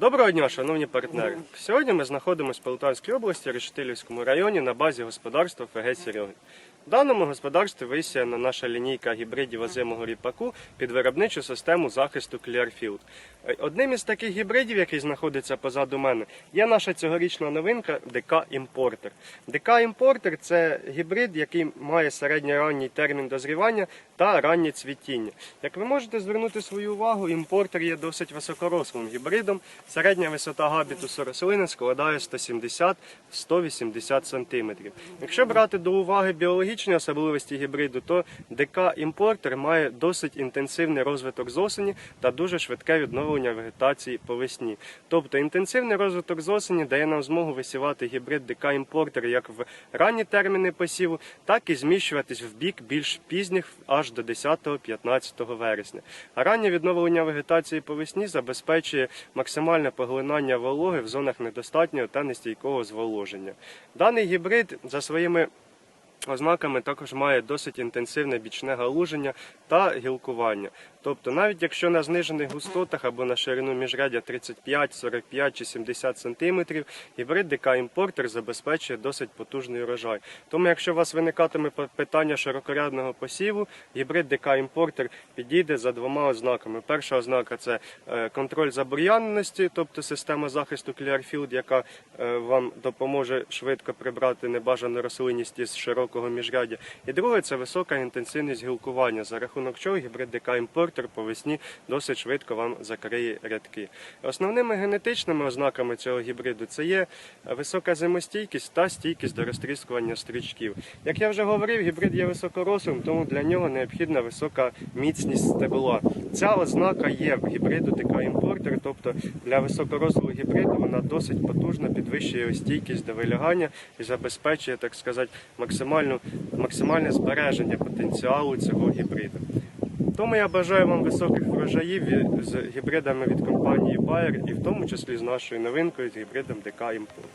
Доброго дня, шановні партнери. Сьогодні ми знаходимося в Полтавській області, Решетилівському районі на базі господарства ФГ Сереги. В даному господарстві висіяна наша лінійка гібридів озимого ріпаку під виробничу систему захисту Clearfield. Е, Одним із таких гібридів, який знаходиться позаду мене, є наша цьогорічна новинка ДК Імпортер. ДК Імпортер це гібрид, який має середньоранній термін дозрівання та раннє цвітіння. Як ви можете звернути свою увагу, імпортер є досить високорослим гібридом. Середня висота габітусу рослини складає 170-180 см. Якщо брати до уваги біологічні особливості гібриду, то ДК імпортер має досить інтенсивний розвиток з осені та дуже швидке відновлення вегетації по весні. Тобто інтенсивний розвиток з осені дає нам змогу висівати гібрид ДК імпортер як в ранні терміни посіву, так і зміщуватись в бік більш пізніх аж до 10-15 вересня. А раннє відновлення вегетації по весні забезпечує максимальне поглинання вологи в зонах недостатнього та нестійкого зволоження. Даний гібрид за своїми ознаками також має досить інтенсивне бічне галуження та гілкування. Тобто, навіть якщо на знижених густотах або на ширину міжрядя 35, 45 чи 70 см, гібрид ДК імпортер забезпечує досить потужний урожай. Тому, якщо у вас виникатиме питання широкорядного посіву, гібрид ДК імпортер підійде за двома ознаками. Перша ознака це е, контроль забур'яненості, тобто система захисту Clearfield, яка е, вам допоможе швидко прибрати небажану рослинність із широкого міжрядя. І друге це висока інтенсивність гілкування, за рахунок чого гібрид ДК імпортер по весні досить швидко вам закриє рядки. Основними генетичними ознаками цього гібриду це є висока зимостійкість та стійкість до розтріскування стрічків. Як я вже говорив, гібрид є високорослим, тому для нього необхідна висока міцність стебла. Ця ознака є в гібриду ДК імпортер, тобто для високорослого гібриду вона досить потужно підвищує стійкість до вилягання і забезпечує, так сказати, максимальну, максимальне збереження потенціалу цього гібриду. Тому я бажаю вам високих врожаїв з гібридами від компанії Bayer і в тому числі з нашою новинкою з гібридом ДК Імпорт.